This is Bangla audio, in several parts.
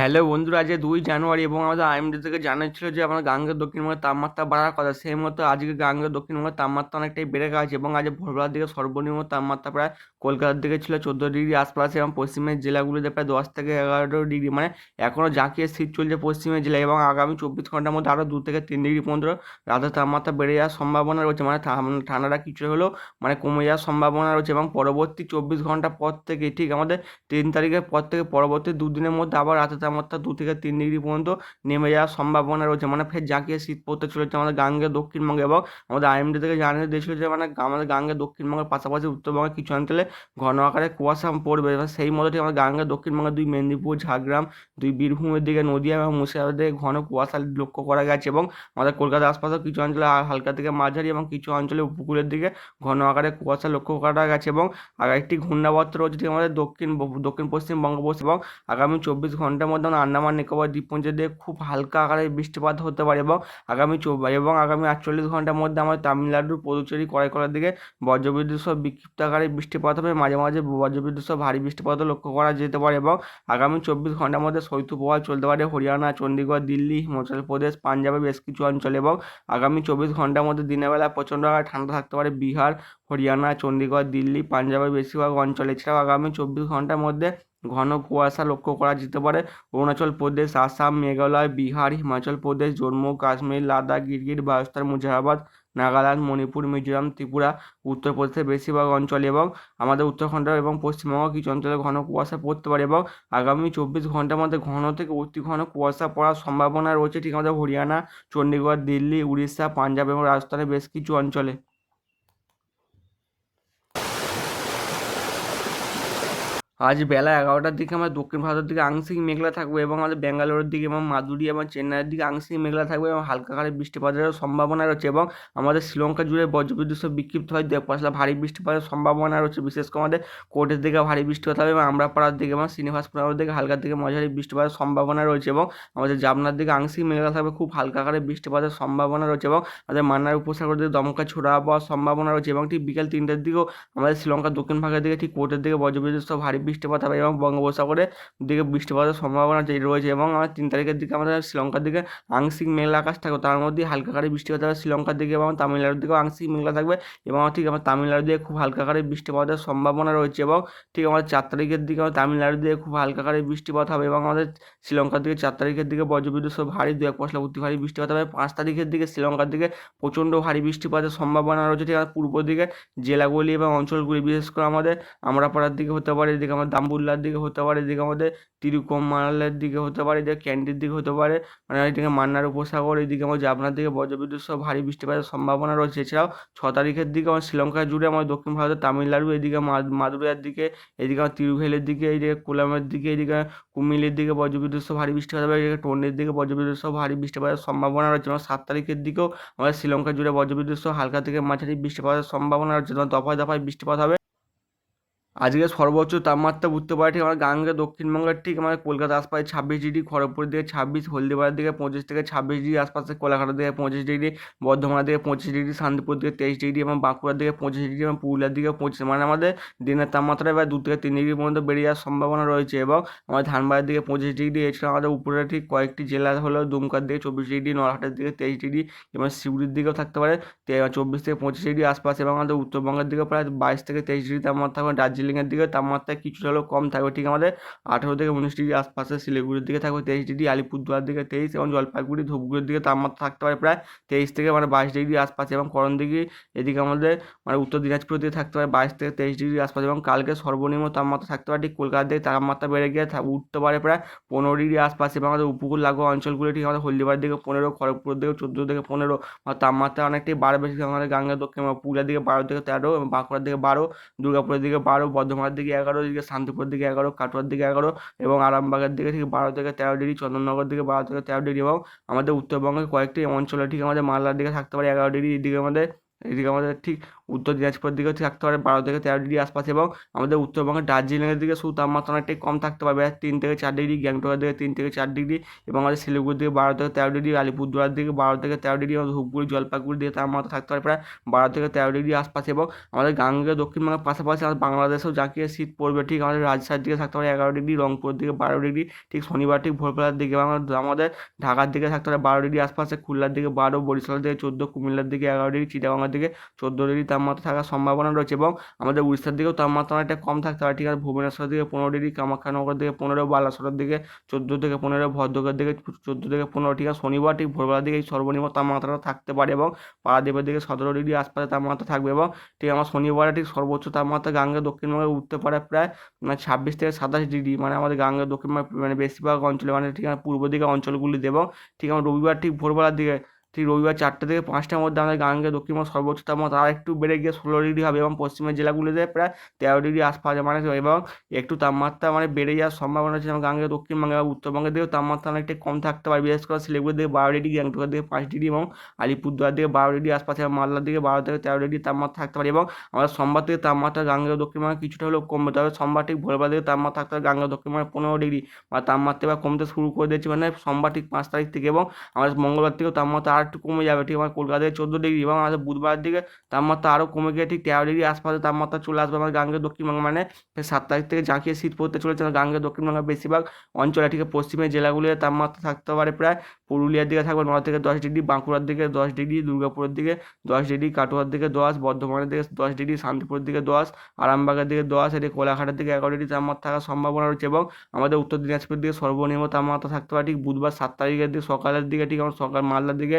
হ্যালো বন্ধুরা, আজকে দুই জানুয়ারি এবং আমাদের আইএমডি থেকে জানিয়েছিল যে আমাদের গাঙ্গের দক্ষিণবঙ্গের তাপমাত্রা বাড়ার কথা। সেই মতো আজকে গাঙ্গের দক্ষিণবঙ্গের তাপমাত্রা অনেকটাই বেড়ে গেছে এবং আজ ভোরবেলার দিকে সর্বনিম্ন তাপমাত্রা প্রায় কলকাতার দিকে ছিল চোদ্দ ডিগ্রি আশপাশে এবং পশ্চিমের জেলাগুলিতে প্রায় দশ থেকে এগারো ডিগ্রি। মানে এখনও জাঁকিয়ে শীত চলছে পশ্চিমের জেলায় এবং আগামী চব্বিশ ঘণ্টার মধ্যে আরও দু থেকে তিন ডিগ্রি পর্যন্ত রাতের তাপমাত্রা বেড়ে যাওয়ার সম্ভাবনা রয়েছে। মানে ঠান্ডাটা কিছু হলেও মানে কমে যাওয়ার সম্ভাবনা রয়েছে এবং পরবর্তী চব্বিশ ঘণ্টা পর থেকে, ঠিক আমাদের তিন তারিখের পর থেকে পরবর্তী দুদিনের মধ্যে আবার রাতের তাপমাত্রা দু থেকে তিন ডিগ্রি পর্যন্ত নেমে যাওয়ার সম্ভাবনা রয়েছে। মানে ফের জাঁকিয়ে শীত পড়তে চলেছে আমাদের গাঙ্গে, দক্ষিণবঙ্গে এবং আমাদের আইএমডি থেকে জানিয়ে দিয়েছিল যে মানে আমাদের গাঙ্গে, দক্ষিণবঙ্গের পাশাপাশি উত্তরবঙ্গের কিছু অঞ্চলে ঘন আকারে কুয়াশা পড়বে। এবং সেই মতো আমাদের গাঙ্গে, দক্ষিণবঙ্গের দুই মেদিনীপুর, ঝাড়গ্রাম, দুই বীরভূমের দিকে, নদীয়া এবং মুর্শিদাবাদের দিকে ঘন কুয়াশা লক্ষ্য করা গেছে এবং আমাদের কলকাতার আশপাশেও কিছু অঞ্চলে হালকা থেকে মাঝারি এবং কিছু অঞ্চলে উপকূলের দিকে ঘন আকারে কুয়াশা লক্ষ্য করা গেছে এবং আর একটি ঘূর্ণাবর্ত রয়েছে আমাদের দক্ষিণ দক্ষিণ পশ্চিম বঙ্গোপসাগর এবং আগামী চব্বিশ ঘণ্টার মধ্যে আন্দামান নিকোবর দিকে খুব হালকা আকারে বৃষ্টিপাত হতে পারে এবং আগামী এবং আগামী আটচল্লিশ ঘণ্টার মধ্যে আমাদের তামিলনাড়ুর পুদুচেরি করাইকলার দিকে বজ্রবিদ্যুৎ সহ বিক্ষিপ্ত আকারে বৃষ্টিপাত হবে। মাঝে মাঝে বজ্রবিদ্যুৎ সহ ভারী বৃষ্টিপাতও লক্ষ্য করা যেতে পারে এবং আগামী চব্বিশ ঘণ্টার মধ্যে শৈত্যপ্রবাহ চলতে পারে। হরিয়ানা চণ্ডীগড় দিল্লি, হিমাচল প্রদেশ পাঞ্জাবের বেশ কিছু অঞ্চলে এবং আগামী চব্বিশ ঘণ্টার মধ্যে দিনের বেলা প্রচণ্ড আকারে ঠান্ডা থাকতে পারে। বিহার, হরিয়ানা চণ্ডীগড় দিল্লি, পাঞ্জাবের বেশিরভাগ অঞ্চলে। এছাড়াও আগামী চব্বিশ ঘণ্টার মধ্যে ঘন কুয়াশা লক্ষ্য করা যেতে পারে। অরুণাচল প্রদেশ, আসাম, মেঘালয়, বিহার, হিমাচল প্রদেশ, জম্মু, কাশ্মীর, লাদাখ, গিরগিট রাজস্থান মুজাহাবাদ নাগাল্যান্ড, মণিপুর, মিজোরাম, ত্রিপুরা, উত্তরপ্রদেশের বেশিরভাগ অঞ্চলে এবং আমাদের উত্তরাখণ্ড এবং পশ্চিমবঙ্গ কিছু অঞ্চলে ঘন কুয়াশা পড়তে পারে এবং আগামী চব্বিশ ঘণ্টার মধ্যে ঘন থেকে অতি ঘন কুয়াশা পড়ার সম্ভাবনা রয়েছে ঠিক আমাদের হরিয়ানা চণ্ডীগড় দিল্লি, উড়িষ্যা, পাঞ্জাব এবং রাজস্থানের বেশ কিছু অঞ্চলে। আজ বেলা এগারোটার দিকে আমরা দক্ষিণ ভারতের দিকে আংশিক মেঘলা থাকবে এবং আমাদের ব্যাঙ্গালোরের দিকে এবং মাদুরি এবং চেন্নাইয়ের দিকে আংশিক মেঘলা থাকবে এবং হালকা হালকা বৃষ্টিপাতের সম্ভাবনা রয়েছে এবং আমাদের শ্রীলঙ্কা জুড়ে বজ্রবিদ্যুৎ সহ বিক্ষিপ্ত হয় পাশলা ভারী বৃষ্টিপাতের সম্ভাবনা রয়েছে। বিশেষ করে আমাদের কোর্টের দিকে ভারী বৃষ্টিপাত হবে এবং আমরাপাড়ার দিকে এবং শ্রীনিবাসপুরের দিকে হালকা থেকে মাঝারি বৃষ্টিপাতের সম্ভাবনা রয়েছে এবং আমাদের জামনার দিকে আংশিক মেঘলা থাকবে, খুব হালকা আকারে বৃষ্টিপাতের সম্ভাবনা রয়েছে এবং আমাদের মান্নার উপসাগর দিকে দমকা ছোড়া হওয়ার সম্ভাবনা রয়েছে এবং ঠিক বিকেল তিনটের দিকেও আমাদের শ্রীলঙ্কার দক্ষিণ ভাগের দিকে ঠিক কোর্টের দিকে বজ্রবিদ্যুৎ সহ ভারী বৃষ্টিপাত হবে এবং বঙ্গোপসাগরের দিকে বৃষ্টিপাতের সম্ভাবনা যে রয়েছে এবং আমাদের তিন তারিখের দিকে আমাদের শ্রীলঙ্কার দিকে আংশিক মেঘলা আকাশ থাকবে। তার মধ্যে হালকা আকারে বৃষ্টিপাত হবে শ্রীলঙ্কার দিকে এবং তামিলনাড়ুর দিকেও আংশিক মেঘলা থাকবে এবং ঠিক আমার তামিলনাড়ু দিকে খুব হালকা আকারে বৃষ্টিপাতের সম্ভাবনা রয়েছে এবং ঠিক আমাদের চার তারিখের দিকে আমাদের তামিলনাড়ু দিকে খুব হালকা আকারে বৃষ্টিপাত হবে এবং আমাদের শ্রীলঙ্কার দিকে চার তারিখের দিকে বজ্রবিদ্যুৎ সহ ভারী দু এক পশলা অতি ভারী বৃষ্টিপাত হবে। পাঁচ তারিখের দিকে শ্রীলঙ্কার দিকে প্রচণ্ড ভারী বৃষ্টিপাতের সম্ভাবনা রয়েছে। ঠিক আমাদের পূর্ব দিকে জেলাগুলি এবং অঞ্চলগুলি, বিশেষ করে আমাদের আমরাপাড়ার দিকে হতে পারে, এদিকে আমাদের দাম্বুল্লার দিকে হতে পারে, এদিকে আমাদের তিরুকমালের দিকে হতে পারে, এদিকে ক্যান্ডির দিকে হতে পারে মানে এদিকে মান্নার উপসাগর, এদিকে আমার জাফনার দিকে বজ্রবিদ্যুৎ সহ ভারী বৃষ্টিপাতের সম্ভাবনা রয়েছে। এছাড়াও ছ তারিখের দিকে আমার শ্রীলঙ্কা জুড়ে আমার দক্ষিণ ভারতের তামিলনাড়ু, এদিকে মা- মাদুরাইয়ের দিকে, এদিকে আমার তিরুভেলের দিকে এইদিকে কোলামের দিকে, এদিকে কুমিলের দিকে বজ্রবিদ্যুৎ সহ ভারী বৃষ্টিপাত হবে, এদিকে টোনের দিকে বজ্রবিদ্যুৎ সহ ভারী বৃষ্টিপাতের সম্ভাবনা রয়েছে। এবং সাত তারিখের দিকেও আমাদের শ্রীলঙ্কা জুড়ে বজ্রবিদ্যুৎ সহ হালকা থেকে মাঝারি বৃষ্টিপাতের সম্ভাবনা রয়েছে। এবং দফায় দফায় বৃষ্টিপাত হবে। আজকে সর্বোচ্চ তাপমাত্রা বুঝতে পারে ঠিক আমাদের গাঙ্গে দক্ষিণবঙ্গের ঠিক আমাদের কলকাতা আশপাশে ছাব্বিশ ডিগ্রি খড়গপুরের দিকে ছাব্বিশ, হলদিবাড়ির দিকে পঁচিশ থেকে ছাব্বিশ ডিগ্রি, আশপাশে কোলাঘাটের দিকে পঁচিশ ডিগ্রি, বর্ধমানের দিকে পঁচিশ ডিগ্রি, শান্তিপুর দিকে তেইশ ডিগ্রি এবং বাঁকুড়ার দিকে পঁচিশ ডিগ্রি এবং পুরুলিয়ার দিকে পঁচিশ মানে আমাদের দিনের তাপমাত্রা এবার দু থেকে তিন ডিগ্রি পর্যন্ত বেড়ে যাওয়ার সম্ভাবনা রয়েছে এবং আমাদের ধানবাড়ির দিকে পঁচিশ ডিগ্রি, এছাড়া আমাদের উপরে ঠিক কয়েকটি জেলা হলো দুমকার দিকে চব্বিশ ডিগ্রি নরহাটের দিকে তেইশ ডিগ্রি এবং শিউড়ির দিকেও থাকতে পারে চব্বিশ থেকে পঁচিশ ডিগ্রি আশপাশ এবং আমাদের উত্তরবঙ্গের দিকে প্রায় বাইশ থেকে তেইশ ডিগ্রি তাপমাত্রা থাকবে দার্জিলিংয়ের দিকে তাপমাত্রা কিছুটা হলেও কম থাকবে। ঠিক আমাদের আঠেরো থেকে উনিশ ডিগ্রি আশপাশে শিলিগুড়ির দিকে থাকবে, তেইশ ডিগ্রি আলিপুরদুয়ার দিকে তেইশ এবং জলপাইগুড়ি, ধূপগুড়ির দিকে তাপমাত্রা থাকতে পারে প্রায় তেইশ থেকে মানে বাইশ ডিগ্রি আশপাশে এবং করণ দিঘি এদিকে আমাদের মানে উত্তর দিনাজপুরের দিকে থাকতে পারে বাইশ থেকে তেইশ ডিগ্রি আশপাশে এবং কালকে সর্বনিম্ন তাপমাত্রা থাকতে পারে ঠিক কলকাতার দিকে তাপমাত্রা বেড়ে গিয়ে উঠতে পারে প্রায় পনেরো ডিগ্রি আশপাশে এবং আমাদের উপকূল লাগোয়া অঞ্চলগুলি ঠিক আমাদের হলদিবাড়ির দিকে পনেরো, খড়গপুরের দিকে চোদ্দ থেকে পনেরো তাপমাত্রা অনেকটাই বাড়বে। আমাদের গাঙ্গা দক্ষিণ পুরুলিয়ার দিকে বারো থেকে তেরো এবং বাঁকুড়ার দিকে বারো, দুর্গাপুরের দিকে বারো বর্ধমানের দিকে এগারো, এদিকে শান্তিপুর দিকে এগারো, কাটোয়ার দিকে এগারো এবং আরামবাগের দিকে ঠিক বারো থেকে তেরো ডিগ্রি চন্দননগর দিকে বারো থেকে তেরো ডিগ্রি এবং আমাদের উত্তরবঙ্গের কয়েকটি অঞ্চলে ঠিক আমাদের মালদার দিকে থাকতে পারে এগারো ডিগ্রি এদিকে আমাদের এদিকে আমাদের ঠিক উত্তর দিনাজপুরের দিকেও থাকতে পারে, বারো থেকে তেরো ডিগ্রি আশপাশ এবং আমাদের উত্তরবঙ্গের দার্জিলিংয়ের দিকে শুধু তাপমাত্রা অনেকটাই কম থাকতে পারবে তিন থেকে চার ডিগ্রি, গ্যাংটকের দিকে তিন থেকে চার ডিগ্রি এবং আমাদের শিলিগুড়ির দিকে বারো থেকে তেরো ডিগ্রি, আলিপুরদুয়ার দিকে বারো থেকে তেরো ডিগ্রি এবং ধূপগুড়ি, জলপাইগুড়ির দিকে তাপমাত্রা থাকতে পারে প্রায় বারো থেকে তেরো ডিগ্রি আশপাশ এবং আমাদের গাঙ্গে দক্ষিণবঙ্গের পাশাপাশি আমাদের বাংলাদেশেও জাঁকিয়ে শীত পড়বে ঠিক আমাদের রাজশাহীর দিকে থাকতে পারে এগারো ডিগ্রি, রংপুরের দিকে বারো ডিগ্রি, ঠিক শনিবার ঠিক ভোরবেলার দিকে এবং আমাদের ঢাকার দিকে থাকতে পারে বারো ডিগ্রি আশপাশে, খুলনার দিকে বারো, বরিশালের দিকে চোদ্দ, কুমিল্লার দিকে এগারো ডিগ্রি, চিটাগাঙ্গের দিকে চোদ্দ ডিগ্রি তাপমাত্রা থাকার সম্ভাবনা রয়েছে এবং আমাদের উড়িষ্যার দিকেও তাপমাত্রা অনেকটা কম থাকতে পারে। ঠিক আছে, ভুবনেশ্বর দিকে পনেরো ডিগ্রি, কামাখ্যানগর দিকে পনেরো, বালাসোরের দিকে চোদ্দ থেকে পনেরো ভদ্রকের দিকে চোদ্দ থেকে পনেরো। ঠিক আছে, শনিবার ঠিক ভোরবেলার দিকে এই সর্বনিম্ন তাপমাত্রাটা থাকতে পারে এবং পারাদ্বীপের দিকে সতেরো ডিগ্রি আশপাশে তাপমাত্রা থাকবে এবং ঠিক আমার শনিবারে ঠিক সর্বোচ্চ তাপমাত্রা গাঙ্গে দক্ষিণবঙ্গে উঠতে পারে প্রায় মানে ছাব্বিশ থেকে সাতাশ ডিগ্রি মানে আমাদের গাঙ্গে দক্ষিণ মানে বেশিরভাগ অঞ্চলে মানে ঠিক পূর্ব দিকে অঞ্চলগুলিতে এবং ঠিক আমার রবিবার ঠিক ভোরবেলার দিকে ঠিক রবিবার চারটে থেকে পাঁচটার মধ্যে আমাদের গাঙ্গে দক্ষিণবঙ্গ সর্বোচ্চ তাপমাত্রা আর একটু বেড়ে গিয়ে ষোলো ডিগ্রি হবে এবং পশ্চিমের জেলাগুলিতে প্রায় তেরো ডিগ্রি আশপাশ মানে এবং একটু তাপমাত্রা মানে বেড়ে যাওয়ার সম্ভাবনা আছে যেমন গাঙ্গে দক্ষিণবঙ্গে এবং উত্তরবঙ্গের দিকেও তাপমাত্রা অনেকটা কম থাকতে পারে, বিশেষ করে শিলিগুড়ির দিকে বারো ডিগ্রি, গ্যাংটকের দিকে পাঁচ ডিগ্রি এবং আলিপুরদুয়ার দিকে বারো ডিগ্রি আশপাশে এবং মালদার দিকে বারো থেকে তেরো ডিগ্রি তাপমাত্রা থাকতে পারে এবং আমাদের সোমবার থেকে তাপমাত্রা গাঙ্গে দক্ষিণবঙ্গে কিছুটা হলেও কমবে, তবে সোমবার ঠিক ভোরবার দিকে তাপমাত্রা থাকতে পারে গাঙ্গে দক্ষিণবঙ্গে পনেরো ডিগ্রি বা তাপমাত্রা এবার কমতে শুরু করে দিয়েছে মানে সোমবার ঠিক পাঁচ তারিখ থেকে এবং আমাদের মঙ্গলবার থেকেও তাপমাত্রা আর একটু কমে যাবে, ঠিক আমার কলকাতায় চোদ্দ ডিগ্রি, এবং আমাদের বুধবার দিকে তাপমাত্রা আরও কমে গিয়ে ঠিক তেরো ডিগ্রি আশপাশে তাপমাত্রা চলে আসবে। আমার গাঙ্গের দক্ষিণবঙ্গে মানে সাত তারিখ থেকে জাঁকিয়ে শীত পড়তে চলেছে। গাঙ্গের দক্ষিণবঙ্গের বেশিরভাগ অঞ্চলে, ঠিক পশ্চিমের জেলাগুলিতে তাপমাত্রা থাকতে পারে প্রায় পুরুলিয়ার দিকে থাকবে, নয় থেকে দশ ডিগ্রি, বাঁকুড়ার দিকে দশ ডিগ্রি, দুর্গাপুরের দিকে দশ ডিগ্রি, কাটোয়ার দিকে দশ, বর্ধমানের দিকে দশ ডিগ্রি, শান্তিপুরের দিকে দশ, আরামবাগের দিকে দশ এটি কোলাঘাটের দিকে এগারো ডিগ্রি তাপমাত্রা থাকার সম্ভাবনা রয়েছে, এবং আমাদের উত্তর দিনাজপুরের দিকে সর্বনিম্ন তাপমাত্রা থাকতে পারে, ঠিক বুধবার সাত তারিখের দিকে, সকালের দিকে, ঠিক আমার সকাল মালদার দিকে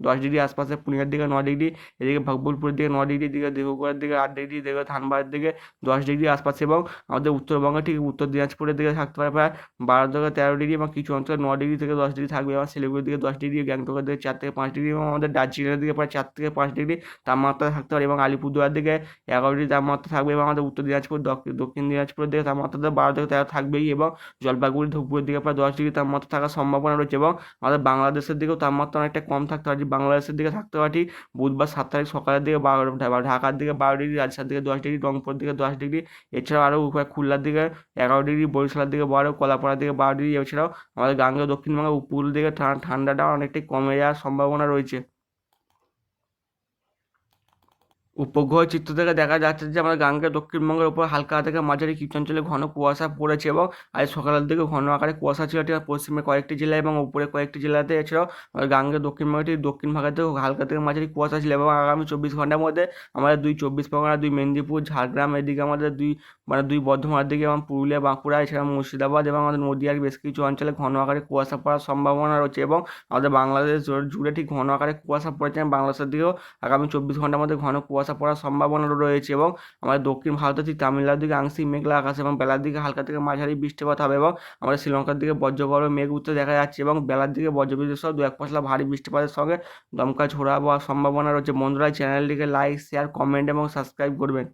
দশ ডিগ্রি আশপাশে পুরুলিয়ার দিকে ন ডিগ্রি, এদিকে ভগবুলপুরের দিকে ন ডিগ্রি দিকে দেবগড়ের দিকে আট ডিগ্রি দিকে ধানবাদের দিকে দশ ডিগ্রি আশপাশে এবং আমাদের উত্তরবঙ্গে ঠিক উত্তর দিনাজপুরের দিকে থাকতে পারে প্রায় বারো থেকে তেরো ডিগ্রি এবং কিছু অঞ্চলে ন ডিগ্রি থেকে দশ ডিগ্রি থাকবে এবং শিলিগুড়ির দিকে দশ ডিগ্রি, গ্যাংটকের দিকে চার থেকে পাঁচ ডিগ্রি এবং আমাদের দার্জিলিংয়ের দিকে প্রায় চার থেকে পাঁচ ডিগ্রি তাপমাত্রা থাকতে পারে এবং আলিপুরদুয়ার দিকে এগারো ডিগ্রি তাপমাত্রা থাকবে এবং আমাদের উত্তর দিনাজপুর দক্ষিণ দিনাজপুরের দিকে তাপমাত্রা বারো থেকে তেরো থাকবেই এবং জলপাইগুড়ি, ধূপগুড়ির দিকে প্রায় দশ ডিগ্রি তাপমাত্রা থাকার সম্ভাবনা রয়েছে এবং আমাদের বাংলাদেশের দিকেও তাপমাত্রা অনেকটা কম থাকতে পারে। বাংলাদেশের দিকে থাকতে পারি বুধবার সাত তারিখ সকালের দিকে বারো ঢাকার দিকে বারো ডিগ্রি, রাজশাহীর দিকে দশ ডিগ্রি রংপুর দিকে দশ ডিগ্রি, এছাড়াও আরও খুলনার দিকে এগারো ডিগ্রি, বরিশালের দিকে বারো কলাপাড়ার দিকে বারো ডিগ্রি, এছাড়াও আমাদের গাঙ্গে দক্ষিণবঙ্গের উপকূল দিকে ঠান্ডাটা অনেকটাই কমে যাওয়ার সম্ভাবনা রয়েছে। উপগ্রহ চিত্র থেকে দেখা যাচ্ছে যে আমাদের গাঙ্গের দক্ষিণবঙ্গের উপর হালকা থেকে মাঝারি কিছু অঞ্চলে ঘন কুয়াশা পড়েছে এবং আজ সকালের দিকে ঘন আকারে কুয়াশা ছিল পশ্চিমে কয়েকটি জেলায় এবং উপরে কয়েকটি জেলাতে এছাড়াও গাঙ্গের দক্ষিণবঙ্গটি দক্ষিণ ভাগেতেও হালকা থেকে মাঝারি কুয়াশা ছিল এবং আগামী চব্বিশ ঘণ্টার মধ্যে আমাদের দুই চব্বিশ পরগনা, দুই মেদিনীপুর, ঝাড়গ্রাম, এদিকে আমাদের দুই মানে দুই বর্ধমানের দিকে এবং পুরুলিয়া, বাঁকুড়া এছাড়া মুর্শিদাবাদ এবং আমাদের নদীয়ার বেশ কিছু অঞ্চলে ঘন আকারে কুয়াশা পড়ার সম্ভাবনা রয়েছে এবং আমাদের বাংলাদেশ জুড়ে ঠিক ঘন আকারে কুয়াশা পড়েছে বাংলাদেশের দিকেও আগামী চব্বিশ ঘণ্টার মধ্যে ঘন কুয়াশা পড়ার সম্ভাবনা রয়েছে এবং আমাদের দক্ষিণ ভারতের ঠিক তামিলনাড়ুর দিকে আংশিক মেঘলা আকাশ এবং বেলার দিকে হালকা থেকে মাঝারি বৃষ্টিপাত হবে এবং আমাদের শ্রীলঙ্কার দিকে বজ্রগর্ভ মেঘ উঠতে দেখা যাচ্ছে এবং বেলার দিকে বজ্রবিদ্যুৎ সহ দু এক পশলা ভারী বৃষ্টিপাতের সঙ্গে দমকা ঝোড়া হওয়ার সম্ভাবনা রয়েছে। বন্ধুরা চ্যানেলটিকে লাইক শেয়ার কমেন্ট এবং সাবস্ক্রাইব করবেন।